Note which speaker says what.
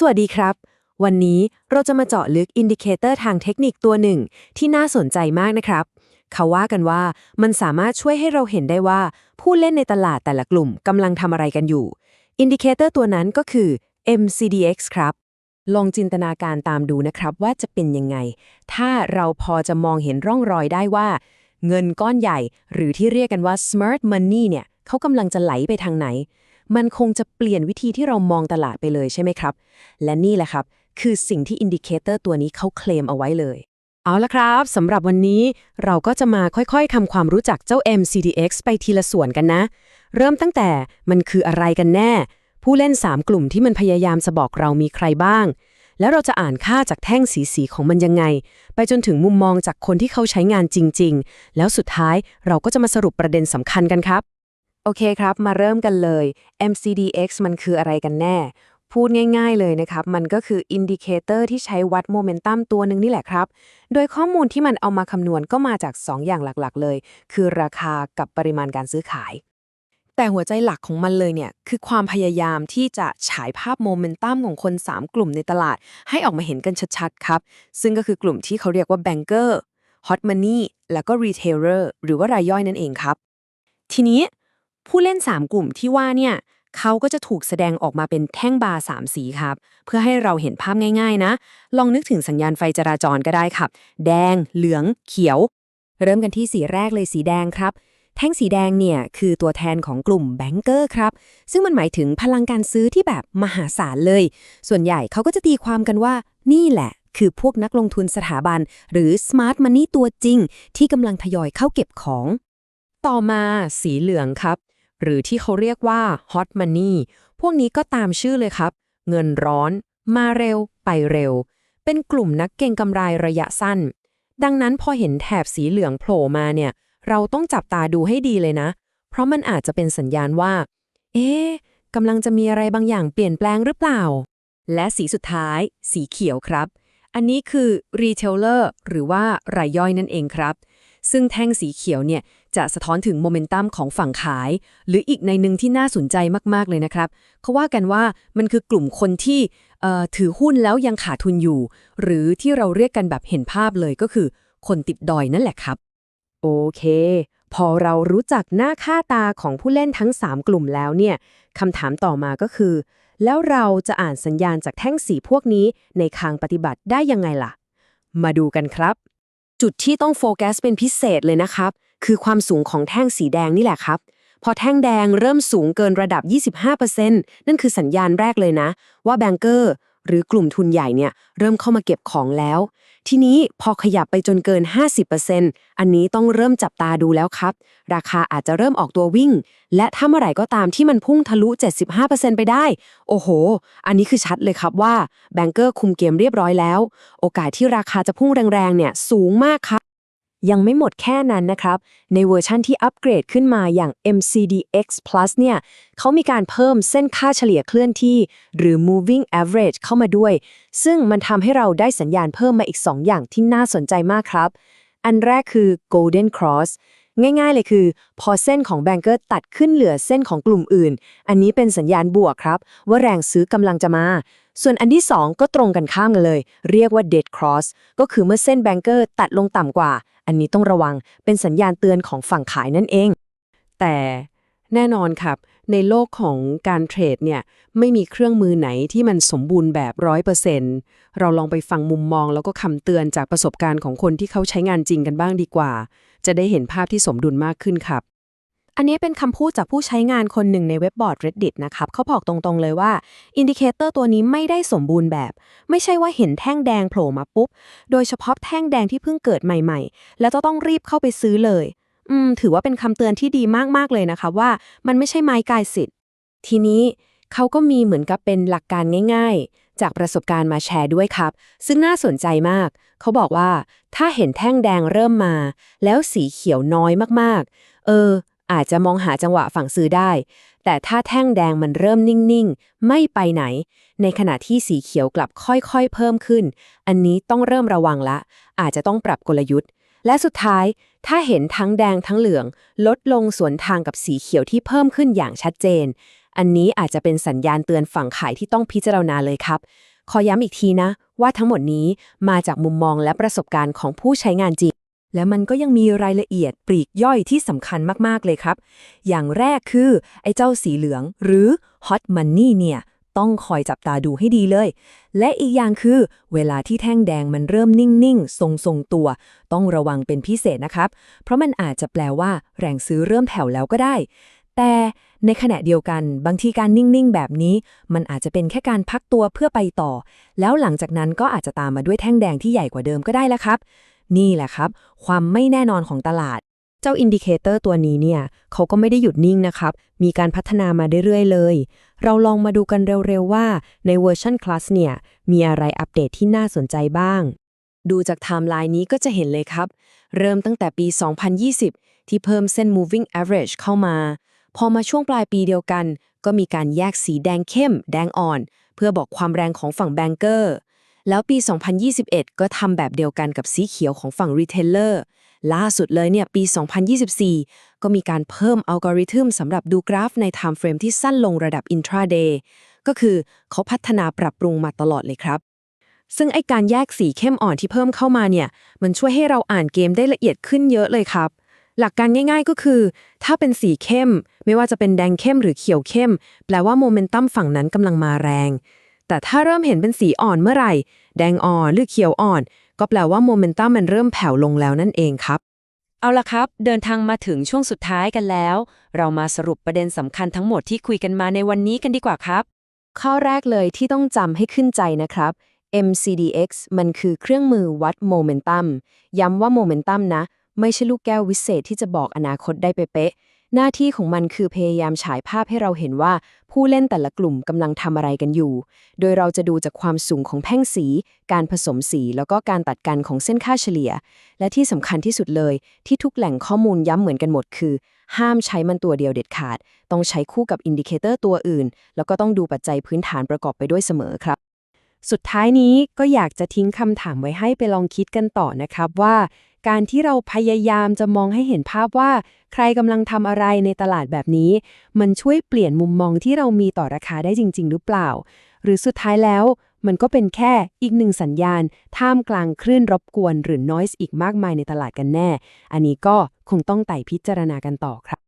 Speaker 1: สวัสดีครับ วันนี้เราจะมาเจาะลึกอินดิเคเตอร์ทางเทคนิคตัวหนึ่ง ที่น่าสนใจมากนะครับ เขาว่ากันว่ามันสามารถช่วยให้เราเห็นได้ว่า ผู้เล่นในตลาดแต่ละกลุ่มกำลังทำอะไรกันอยู่ อินดิเคเตอร์ตัวนั้นก็คือ MCDX ครับ ลองจินตนาการตามดูนะครับว่าจะเป็นยังไง ถ้าเราพอจะมองเห็นร่องรอยได้ว่า เงินก้อนใหญ่ หรือที่เรียกกันว่า smart money เนี่ยเขากำลังจะไหลไปทางไหน มันคงจะเปลี่ยนวิธีที่เรามองตลาดไปเลยใช่ไหมครับ และนี่แหละครับ คือสิ่งที่อินดิเคเตอร์ตัวนี้เขาเคลมเอาไว้เลย เอาละครับสำหรับวันนี้เราก็จะมาค่อยๆทำความรู้จักเจ้า MCDX ไปทีละส่วนกันนะ เริ่มตั้งแต่มันคืออะไรกันแน่ ผู้เล่น 3 กลุ่มที่มันพยายามจะบอกเรามีใครบ้าง แล้วเราจะอ่านค่าจากแท่งสีสีของมันยังไง ไปจนถึงมุมมองจากคนที่เขาใช้งานจริง ๆ แล้วสุดท้ายเราก็จะมาสรุปประเด็นสำคัญกันครับ โอเคครับ มาเริ่มกันเลย MCDX มันคืออะไรกันแน่ พูดง่ายๆเลยนะครับ มันก็คืออินดิเคเตอร์ที่ใช้วัดโมเมนตัมตัวหนึ่งนี่แหละครับ โดยข้อมูลที่มันเอามาคำนวณก็มาจาก 2 อย่างหลักๆ เลย คือราคากับปริมาณการซื้อขาย แต่หัวใจหลักของมันเลยเนี่ย คือความพยายามที่จะฉายภาพโมเมนตัมของคน 3 กลุ่มในตลาด ให้ออกมาเห็นกันชัดๆครับ ซึ่งก็คือกลุ่มที่เขาเรียกว่าแบงเกอร์ฮอตมันนี่แล้วก็รีเทลเลอร์หรือว่ารายย่อยนั่นเองครับ ทีนี้ ผู้เล่น 3 กลุ่มที่ว่าเนี่ยเขาก็จะถูกแสดงออกมาเป็นแท่งบาร์3สีครับ เพื่อให้เราเห็นภาพง่าย ๆ นะ ลองนึกถึงสัญญาณไฟจราจรก็ได้ครับ แดง เหลือง เขียว เริ่มกันที่สีแรกเลยสีแดงครับ แท่งสีแดงเนี่ยคือตัวแทนของกลุ่มแบงเกอร์ครับ ซึ่งมันหมายถึงพลังการซื้อที่แบบมหาศาลเลย ส่วนใหญ่เขาก็จะตีความกันว่า นี่แหละคือพวกนักลงทุนสถาบัน หรือ smart money ตัวจริง ที่กำลังทยอยเข้าเก็บของ ต่อมาสีเหลืองครับ หรือที่เขาเรียกว่า hot money พวกนี้ก็ตามชื่อเลยครับ เงินร้อน มาเร็ว ไปเร็ว เป็นกลุ่มนักเก็งกำไรระยะสั้น ดังนั้นพอเห็นแถบสีเหลืองโผล่มาเนี่ย เราต้องจับตาดูให้ดีเลยนะ เพราะมันอาจจะเป็นสัญญาณว่า เอ๊ะกำลังจะมีอะไรบางอย่างเปลี่ยนแปลงหรือเปล่า และสีสุดท้าย สีเขียวครับ อันนี้คือ retailer หรือว่ารายย่อยนั่นเองครับ ซึ่งแท่งสีเขียวเนี่ย จะสะท้อนถึงโมเมนตัมของฝั่งขาย หรืออีกในหนึ่งที่น่าสนใจมาก ๆ เลยนะครับ เขาว่ากันว่ามันคือกลุ่มคนที่เอ่อถือหุ้นแล้วยังขาดทุนอยู่ หรือที่เราเรียกกันแบบเห็นภาพเลยก็คือ คนติดดอยนั่นแหละครับ โอเค พอเรารู้จักหน้าค่าตาของผู้เล่นทั้ง 3 กลุ่มแล้วเนี่ยคำถามต่อมาก็คือ แล้วเราจะอ่านสัญญาณจากแท่งสีพวกนี้ในคางปฏิบัติได้ยังไงล่ะ มาดูกันครับ จุดที่ต้องโฟกัสเป็นพิเศษเลยนะครับ คือความสูงของแท่งสีแดงนี่แหละครับ พอแท่งแดงเริ่มสูงเกินระดับ 25%นั่นคือสัญญาณแรกเลยนะ ว่าแบงเกอร์หรือกลุ่มทุนใหญ่เนี่ยเริ่มเข้ามาเก็บของแล้ว ทีนี้พอขยับไปจนเกิน 50%อันนี้ต้องเริ่มจับตาดูแล้วครับ ราคาอาจจะเริ่มออกตัววิ่ง และถ้าเมื่อไหร่ก็ตามที่มันพุ่งทะลุ 75%ไปได้ โอ้โห อันนี้คือชัดเลยครับว่าแบงเกอร์คุมเกมเรียบร้อยแล้ว โอกาสที่ราคาจะพุ่งแรงๆเนี่ยสูงมากครับ ยังไม่หมดแค่นั้นนะครับ ในเวอร์ชั่นที่อัปเกรดขึ้นมาอย่าง MCDX Plus เนี่ยเขามีการเพิ่มเส้นค่าเฉลี่ยเคลื่อนที่ หรือ moving average เข้ามาด้วย ซึ่งมันทำให้เราได้สัญญาณเพิ่มมาอีก 2 อย่างที่น่าสนใจมากครับ อันแรกคือ golden cross ง่ายๆ เลยคือ พอเส้นของแบงเกอร์ตัดขึ้นเหลือเส้นของกลุ่มอื่น อันนี้เป็นสัญญาณบวกครับ ว่าแรงซื้อกำลังจะมา ส่วนอันที่ 2 ก็ตรงกันข้ามกันเลย เรียกว่า dead cross ก็คือเมื่อเส้นแบงเกอร์ตัดลงต่ำกว่า อันนี้ต้องระวังเป็นสัญญาณเตือนของฝั่งขายนั่นเอง แต่แน่นอนครับ ในโลกของการเทรดเนี่ยไม่มีเครื่องมือไหนที่มันสมบูรณ์แบบร้อยเปอร์เซ็นต์เราลองไปฟังมุมมองแล้วก็คำเตือนจากประสบการณ์ของคนที่เขาใช้งานจริงกันบ้างดีกว่า จะได้เห็นภาพที่สมดุลมากขึ้นครับ อันนี้เป็นคำพูดจากผู้ใช้งานคนหนึ่งในเว็บบอร์ด Reddit นะครับเขาบอกตรงๆเลยว่าอินดิเคเตอร์ตัวนี้ไม่ได้สมบูรณ์แบบ ไม่ใช่ว่าเห็นแท่งแดงโผล่มาปุ๊บ โดยเฉพาะแท่งแดงที่เพิ่งเกิดใหม่ๆ แล้วจะต้องรีบเข้าไปซื้อเลย อืม ถือว่าเป็นคำเตือนที่ดีมากๆเลยนะคะว่ามันไม่ใช่ไม้กายสิทธิ์ ทีนี้เขาก็มีเหมือนกับเป็นหลักการง่าย ๆ จากประสบการณ์มาแชร์ด้วยครับ ซึ่งน่าสนใจมาก เขาบอกว่าถ้าเห็นแท่งแดงเริ่มมา แล้วสีเขียวน้อยมากๆ เออ อาจจะมองหาจังหวะฝั่งซื้อได้ แต่ถ้าแท่งแดงมันเริ่มนิ่งๆ ไม่ไปไหน ในขณะที่สีเขียวกลับค่อยๆ เพิ่มขึ้น อันนี้ต้องเริ่มระวังละ อาจจะต้องปรับกลยุทธ์ และสุดท้าย ถ้าเห็นทั้งแดงทั้งเหลือง ลดลงสวนทางกับสีเขียวที่เพิ่มขึ้นอย่างชัดเจน อันนี้อาจจะเป็นสัญญาณเตือนฝั่งขายที่ต้องพิจารณาเลยครับ ขอย้ำอีกทีนะ ว่าทั้งหมดนี้มาจากมุมมองและประสบการณ์ของผู้ใช้งานจริง และมันก็ยังมีรายละเอียดปลีกย่อยที่สำคัญมากๆเลยครับ อย่างแรกคือไอ้เจ้าสีเหลืองหรือ hot money เนี่ย ต้องคอยจับตาดูให้ดีเลย และอีกอย่างคือ เวลาที่แท่งแดงมันเริ่มนิ่ง ๆ ทรงๆตัว ต้องระวังเป็นพิเศษนะครับ เพราะมันอาจจะแปลว่าแรงซื้อเริ่มแผ่วแล้วก็ได้ แต่ในขณะเดียวกันบางทีการนิ่งๆ แบบนี้ มันอาจจะเป็นแค่การพักตัวเพื่อไปต่อ แล้วหลังจากนั้นก็อาจจะตามมาด้วยแท่งแดงที่ใหญ่กว่าเดิมก็ได้แล้วครับ นี่แหละครับ ความไม่แน่นอนของตลาด เจ้าอินดิเคเตอร์ตัวนี้เนี่ยเขาก็ไม่ได้หยุดนิ่งนะครับ มีการพัฒนามาเรื่อยๆเลย เราลองมาดูกันเร็วๆว่าในเวอร์ชันคลาสเนี่ยมีอะไรอัปเดตที่น่าสนใจบ้าง ดูจากไทม์ไลน์นี้ก็จะเห็นเลยครับ เริ่มตั้งแต่ปี 2020 ที่เพิ่มเส้น moving average เข้ามา พอมาช่วงปลายปีเดียวกัน ก็มีการแยกสีแดงเข้ม แดงอ่อน เพื่อบอกความแรงของฝั่งแบงเกอร์ แล้วปี 2021 ก็ทำแบบเดียวกันกับสีเขียวของฝั่งรีเทลเลอร์ล่าสุดเลยเนี่ยปี 2024 ก็มีการเพิ่มอัลกอริทึมสำหรับดูกราฟใน time frame ที่สั้นลงระดับ intraday ก็คือเขาพัฒนาปรับปรุงมาตลอดเลยครับ ซึ่งไอการแยกสีเข้มอ่อนที่เพิ่มเข้ามาเนี่ย มันช่วยให้เราอ่านเกมได้ละเอียดขึ้นเยอะเลยครับ หลักการง่ายๆก็คือ ถ้าเป็นสีเข้ม ไม่ว่าจะเป็นแดงเข้มหรือเขียวเข้ม แปลว่าโมเมนตัมฝั่งนั้นกำลังมาแรง แต่ถ้าเริ่มเห็นเป็นสีอ่อนเมื่อไหร่ แดงอ่อนหรือเขียวอ่อน ก็แปลว่าโมเมนตัมมันเริ่มแผ่วลงแล้วนั่นเองครับ เอาละครับ เดินทางมาถึงช่วงสุดท้ายกันแล้ว เรามาสรุปประเด็นสำคัญทั้งหมดที่คุยกันมาในวันนี้กันดีกว่าครับ ข้อแรกเลยที่ต้องจำให้ขึ้นใจนะครับ MCDX มันคือเครื่องมือวัดโมเมนตัมย้ำว่าโมเมนตัมนะ ไม่ใช่ลูกแก้ววิเศษที่จะบอกอนาคตได้เป๊ะๆหน้าที่ของมันคือพยายามฉายภาพให้เราเห็นว่า ผู้เล่นแต่ละกลุ่มกำลังทำอะไรกันอยู่ โดยเราจะดูจากความสูงของแท่งสี การผสมสี แล้วก็การตัดกันของเส้นค่าเฉลี่ย และที่สำคัญที่สุดเลย ที่ทุกแหล่งข้อมูลย้ำเหมือนกันหมดคือ ห้ามใช้มันตัวเดียวเด็ดขาด ต้องใช้คู่กับอินดิเคเตอร์ตัวอื่น แล้วก็ต้องดูปัจจัยพื้นฐานประกอบไปด้วยเสมอครับสุดท้ายนี้ก็อยากจะทิ้งคำถามไว้ให้ไปลองคิดกันต่อนะครับว่า การที่เราพยายามจะมองให้เห็นภาพว่า ใครกำลังทำอะไรในตลาดแบบนี้ มันช่วยเปลี่ยนมุมมองที่เรามีต่อราคาได้จริง ๆ หรือเปล่า หรือสุดท้ายแล้ว มันก็เป็นแค่อีกหนึ่งสัญญาณ ท่ามกลางคลื่นรบกวนหรือ noise อีกมากมายในตลาดกันแน่ อันนี้ก็คงต้องไต่พิจารณากันต่อครับ